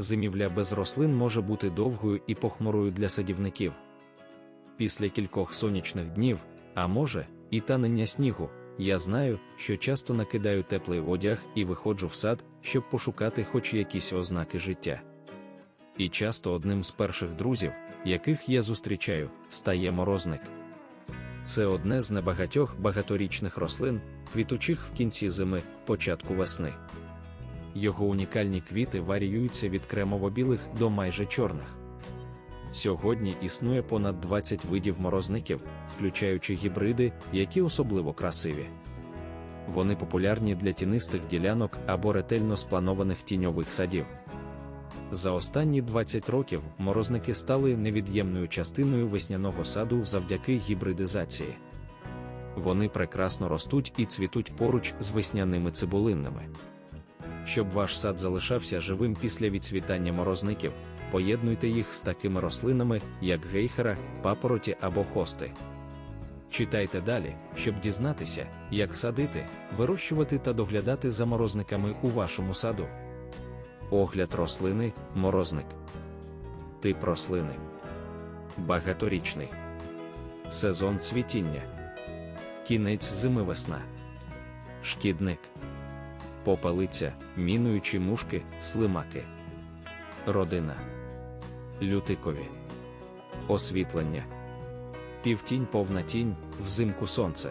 зимівля без рослин може бути довгою і похмурою для садівників. Після кількох сонячних днів, а може, і танення снігу, я знаю, що часто накидаю теплий одяг і виходжу в сад, щоб пошукати хоч якісь ознаки життя. І часто одним з перших друзів, яких я зустрічаю, стає морозник. Це одне з небагатьох багаторічних рослин, квітучих в кінці зими, початку весни. Його унікальні квіти варіюються від кремово-білих до майже чорних. Сьогодні існує понад 20 видів морозників, включаючи гібриди, які особливо красиві. Вони популярні для тінистих ділянок або ретельно спланованих тіньових садів. За останні 20 років морозники стали невід'ємною частиною весняного саду завдяки гібридизації. Вони прекрасно ростуть і цвітуть поруч з весняними цибулинними. Щоб ваш сад залишався живим після відцвітання морозників, поєднуйте їх з такими рослинами, як гейхера, папороті або хости. Читайте далі, щоб дізнатися, як садити, вирощувати та доглядати за морозниками у вашому саду. Огляд рослини, морозник. Тип рослини. Багаторічний. Сезон цвітіння. Кінець зими весна. Шкідник. Попелиця, мінуючі мушки, слимаки. Родина. Лютикові. Освітлення. Півтінь повна тінь, взимку сонце.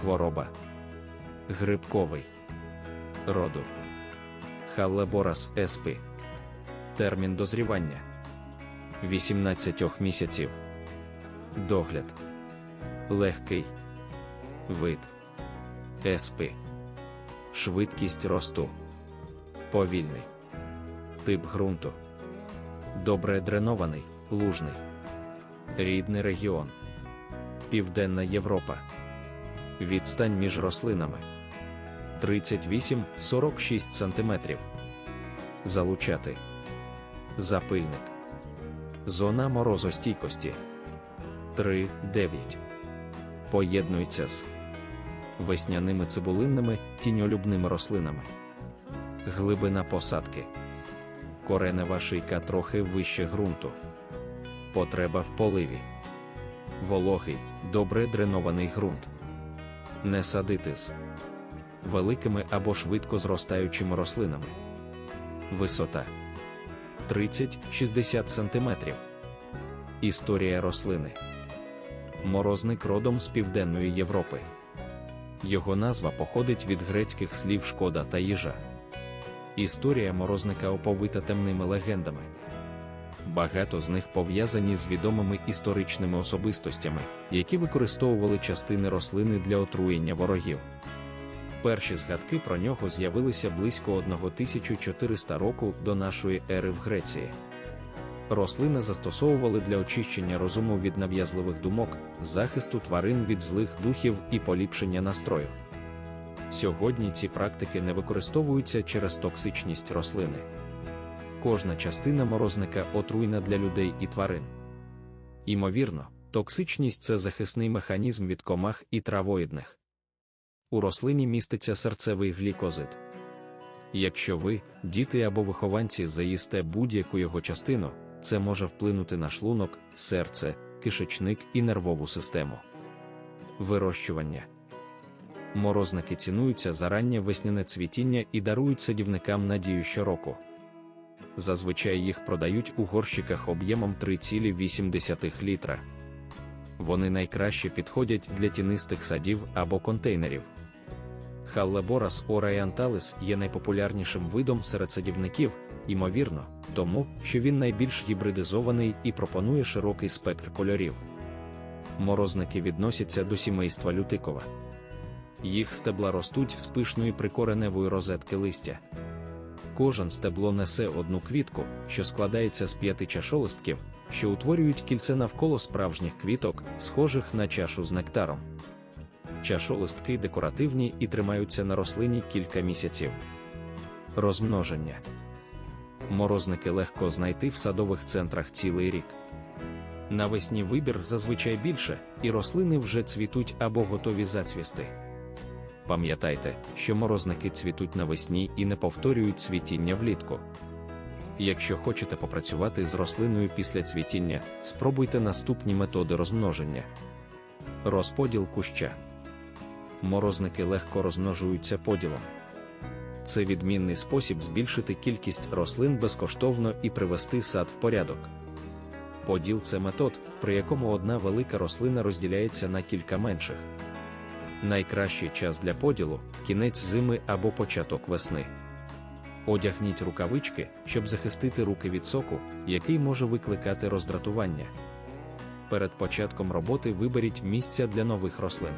Хвороба. Грибковий. Роду. Халлеборас еспи. Термін дозрівання 18 місяців. Догляд. Легкий. Вид. Еспи. Швидкість росту. Повільний. Тип ґрунту. Добре дренований, лужний. Рідний регіон. Південна Європа. Відстань між рослинами 38-46 см. Залучати. Запильник. Зона морозостійкості 3-9. Поєднується з весняними цибулинними тіньолюбними рослинами. Глибина посадки. Коренева шийка трохи вище ґрунту. Потреба в поливі. Вологий, добре дренований ґрунт. Не садити з великими або швидко зростаючими рослинами. Висота 30-60 см. Історія рослини. Морозник родом з Південної Європи. Його назва походить від грецьких слів шкода та їжа. Історія морозника оповита темними легендами. Багато з них пов'язані з відомими історичними особистостями, які використовували частини рослини для отруєння ворогів. Перші згадки про нього з'явилися близько 1400 року до нашої ери в Греції. Рослини застосовували для очищення розуму від нав'язливих думок, захисту тварин від злих духів і поліпшення настрою. Сьогодні ці практики не використовуються через токсичність рослини. Кожна частина морозника отруйна для людей і тварин. Імовірно, токсичність це захисний механізм від комах і травоїдних. У рослині міститься серцевий глікозид. Якщо ви, діти або вихованці, заїсте будь-яку його частину, це може вплинути на шлунок, серце, кишечник і нервову систему. Вирощування морозники цінуються за раннє весняне цвітіння і дарують садівникам надію щороку. Зазвичай їх продають у горщиках об'ємом 3,8 літра. Вони найкраще підходять для тінистих садів або контейнерів. Халлеборас орієнталис є найпопулярнішим видом серед садівників, ймовірно, тому, що він найбільш гібридизований і пропонує широкий спектр кольорів. Морозники відносяться до сімейства лютикова. Їх стебла ростуть з пишної прикореневої розетки листя. Кожен стебло несе одну квітку, що складається з п'яти чашолистків, що утворюють кільце навколо справжніх квіток, схожих на чашу з нектаром. Чашолистки декоративні і тримаються на рослині кілька місяців. Розмноження морозники легко знайти в садових центрах цілий рік. Навесні вибір зазвичай більше, і рослини вже цвітуть або готові зацвісти. Пам'ятайте, що морозники цвітуть навесні і не повторюють цвітіння влітку. Якщо хочете попрацювати з рослиною після цвітіння, спробуйте наступні методи розмноження. Розподіл куща. Морозники легко розмножуються поділом. Це відмінний спосіб збільшити кількість рослин безкоштовно і привести сад в порядок. Поділ це метод, при якому одна велика рослина розділяється на кілька менших. Найкращий час для поділу кінець зими або початок весни. Одягніть рукавички, щоб захистити руки від соку, який може викликати роздратування. Перед початком роботи виберіть місця для нових рослин.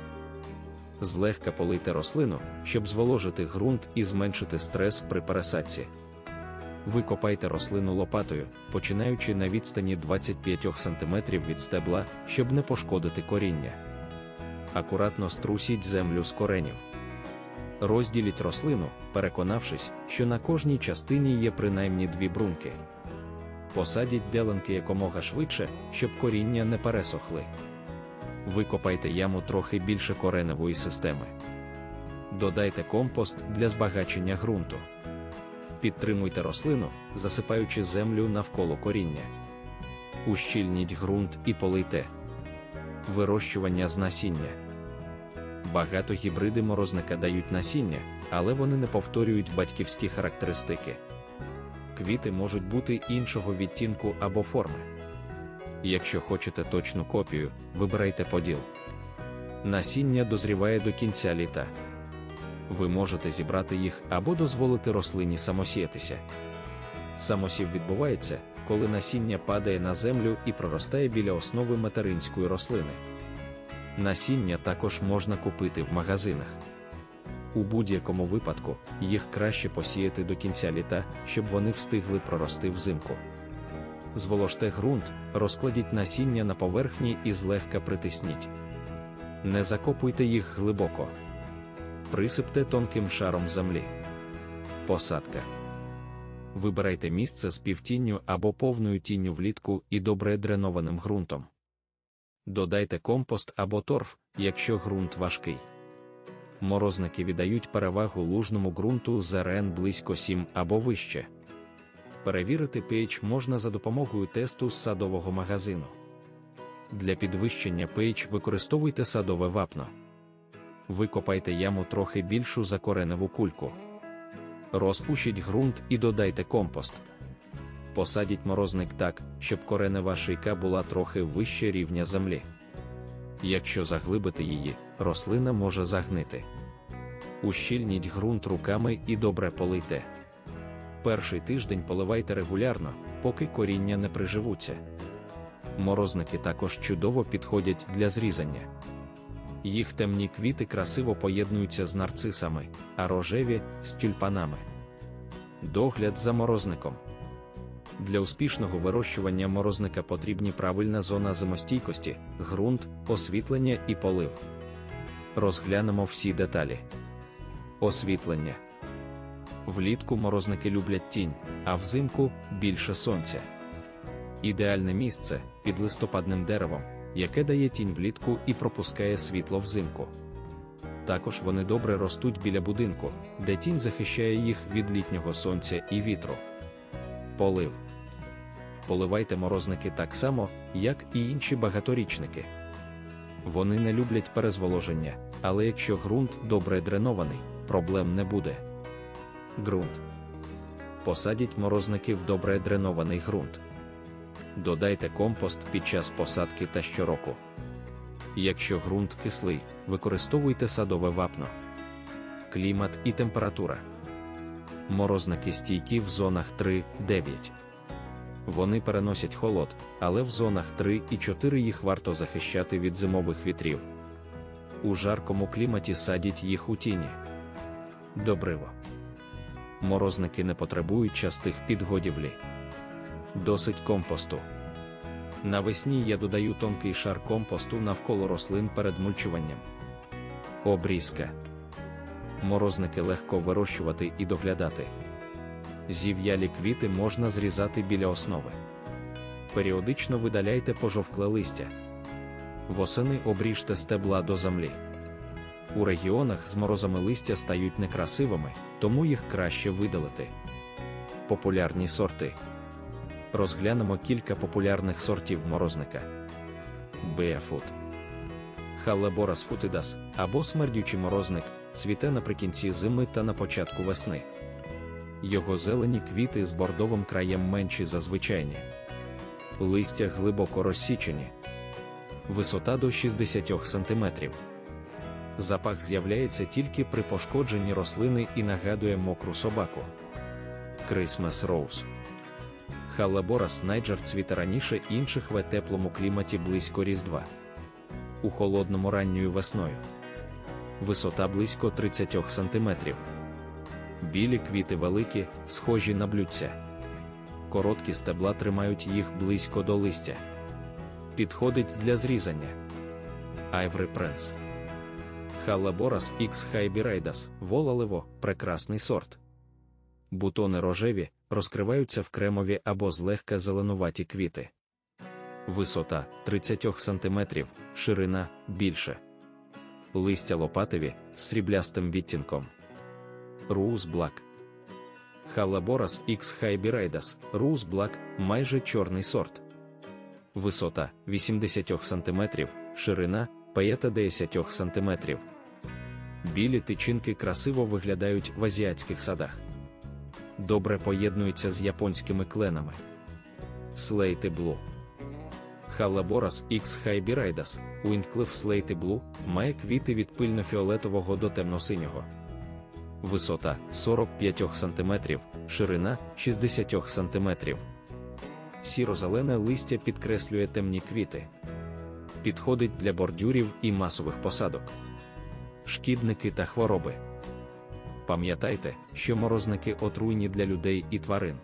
Злегка полийте рослину, щоб зволожити ґрунт і зменшити стрес при пересадці. Викопайте рослину лопатою, починаючи на відстані 25 см від стебла, щоб не пошкодити коріння. Акуратно струсіть землю з коренів. Розділіть рослину, переконавшись, що на кожній частині є принаймні дві брунки. Посадіть деленки якомога швидше, щоб коріння не пересохли. Викопайте яму трохи більше кореневої системи. Додайте компост для збагачення ґрунту. Підтримуйте рослину, засипаючи землю навколо коріння. Ущільніть ґрунт і полийте. Вирощування з насіння. Багато гібриди морозника дають насіння, але вони не повторюють батьківські характеристики. Квіти можуть бути іншого відтінку або форми. Якщо хочете точну копію, вибирайте поділ. Насіння дозріває до кінця літа. Ви можете зібрати їх або дозволити рослині самосіятися. Самосів відбувається, коли насіння падає на землю і проростає біля основи материнської рослини. Насіння також можна купити в магазинах. У будь-якому випадку їх краще посіяти до кінця літа, щоб вони встигли прорости взимку. Зволожте ґрунт, розкладіть насіння на поверхні і злегка притисніть. Не закопуйте їх глибоко. Присипте тонким шаром землі. Посадка. Вибирайте місце з півтінню або повною тінню влітку і добре дренованим ґрунтом. Додайте компост або торф, якщо ґрунт важкий. Морозники віддають перевагу лужному ґрунту з РН близько 7 або вище. Перевірити pH можна за допомогою тесту з садового магазину. Для підвищення pH використовуйте садове вапно. Викопайте яму трохи більшу за кореневу кульку. Розпушіть ґрунт і додайте компост. Посадіть морозник так, щоб коренева шийка була трохи вище рівня землі. Якщо заглибити її, рослина може загнити. Ущільніть ґрунт руками і добре полийте. Перший тиждень поливайте регулярно, поки коріння не приживуться. Морозники також чудово підходять для зрізання. Їх темні квіти красиво поєднуються з нарцисами, а рожеві з тюльпанами. Догляд за морозником. Для успішного вирощування морозника потрібні правильна зона зимостійкості, ґрунт, освітлення і полив. Розглянемо всі деталі. Освітлення. Влітку морозники люблять тінь, а взимку більше сонця. Ідеальне місце під листопадним деревом, яке дає тінь влітку і пропускає світло взимку. Також вони добре ростуть біля будинку, де тінь захищає їх від літнього сонця і вітру. Полив. Поливайте морозники так само, як і інші багаторічники. Вони не люблять перезволоження, але якщо ґрунт добре дренований, проблем не буде. Ґрунт. Посадіть морозники в добре дренований ґрунт. Додайте компост під час посадки та щороку. Якщо ґрунт кислий, використовуйте садове вапно. Клімат і температура. Морозники стійкі в зонах 3-9. Вони переносять холод, але в зонах 3 і 4 їх варто захищати від зимових вітрів. У жаркому кліматі садіть їх у тіні. Добриво. Морозники не потребують частих підгодівлі. Досить компосту. Навесні я додаю тонкий шар компосту навколо рослин перед мульчуванням. Обрізка. Морозники легко вирощувати і доглядати. Зів'ялі квіти можна зрізати біля основи. Періодично видаляйте пожовкле листя. Восени обріжте стебла до землі. У регіонах з морозами листя стають некрасивими, тому їх краще видалити. Популярні сорти. Розглянемо кілька популярних сортів морозника. Barefoot. Халлеборас футидас або смердючий морозник цвіте наприкінці зими та на початку весни. Його зелені квіти з бордовим краєм менші за звичайні. Листя глибоко розсічені. Висота до 60 см. Запах з'являється тільки при пошкодженні рослини і нагадує мокру собаку. Christmas Rose Халлеборас найджер цвіте раніше інших в теплому кліматі близько Різдва. У холодному ранньою весною. Висота близько 30 см. Білі квіти великі, схожі на блюдця. Короткі стебла тримають їх близько до листя. Підходить для зрізання. Айври Пренс. Халлаборас X Hybiridas, волаливо, прекрасний сорт. Бутони рожеві, розкриваються в кремові або злегка зеленуваті квіти. Висота 30 см, ширина більше. Листя лопатові з сріблястим відтінком. Роуз Блак. Халаборас X Hybiridas, Роуз Блак майже чорний сорт. Висота 80 см, ширина 50 см. Білі тичинки красиво виглядають в азіатських садах. Добре поєднуються з японськими кленами. Слейти Блу. Халаборас X Hybiridas, Windcliff Slate Blue має квіти від пильно-фіолетового до темно-синього. Висота 45 см, ширина 60 см. Сіро-зелене листя підкреслює темні квіти. Підходить для бордюрів і масових посадок. Шкідники та хвороби. Пам'ятайте, що морозники отруйні для людей і тварин.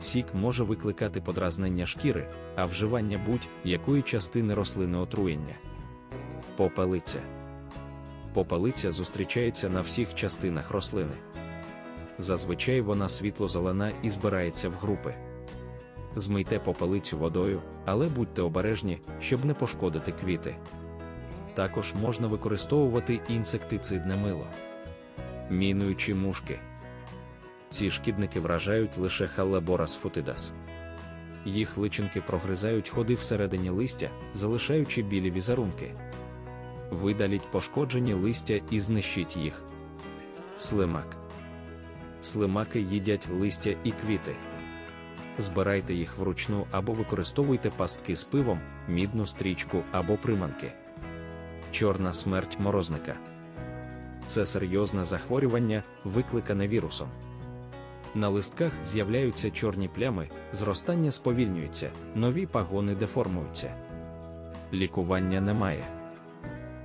Сік може викликати подразнення шкіри, а вживання будь-якої частини рослини отруєння. Попелиця. Попелиця зустрічається на всіх частинах рослини. Зазвичай вона світло-зелена і збирається в групи. Змийте попелицю водою, але будьте обережні, щоб не пошкодити квіти. Також можна використовувати інсектицидне мило. Мінуючі мушки. Ці шкідники вражають лише халеборас футидас. Їх личинки прогризають ходи всередині листя, залишаючи білі візерунки. Видаліть пошкоджені листя і знищіть їх. Слимак. Слимаки їдять листя і квіти. Збирайте їх вручну або використовуйте пастки з пивом, мідну стрічку або приманки. Чорна смерть морозника. Це серйозне захворювання, викликане вірусом. На листках з'являються чорні плями, зростання сповільнюється, нові пагони деформуються. Лікування немає.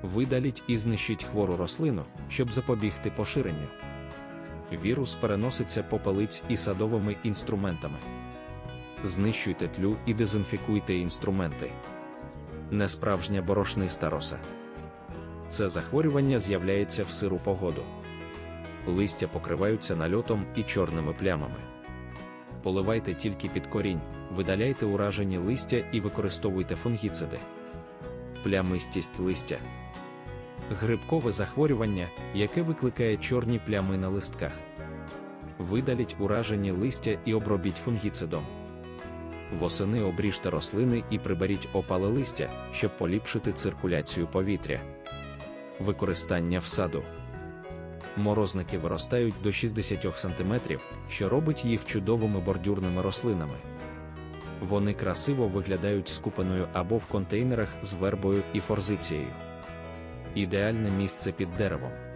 Видаліть і знищіть хвору рослину, щоб запобігти поширенню. Вірус переноситься по палиць і садовими інструментами. Знищуйте тлю і дезінфікуйте інструменти. Несправжня борошниста роса. Це захворювання з'являється в сиру погоду. Листя покриваються нальотом і чорними плямами. Поливайте тільки під корінь, видаляйте уражені листя і використовуйте фунгіциди. Плямистість листя. Грибкове захворювання, яке викликає чорні плями на листках. Видаліть уражені листя і обробіть фунгіцидом. Восени обріжте рослини і приберіть опале листя, щоб поліпшити циркуляцію повітря. Використання в саду. Морозники виростають до 60 см, що робить їх чудовими бордюрними рослинами. Вони красиво виглядають скупаною або в контейнерах з вербою і форзицією. Ідеальне місце під деревом.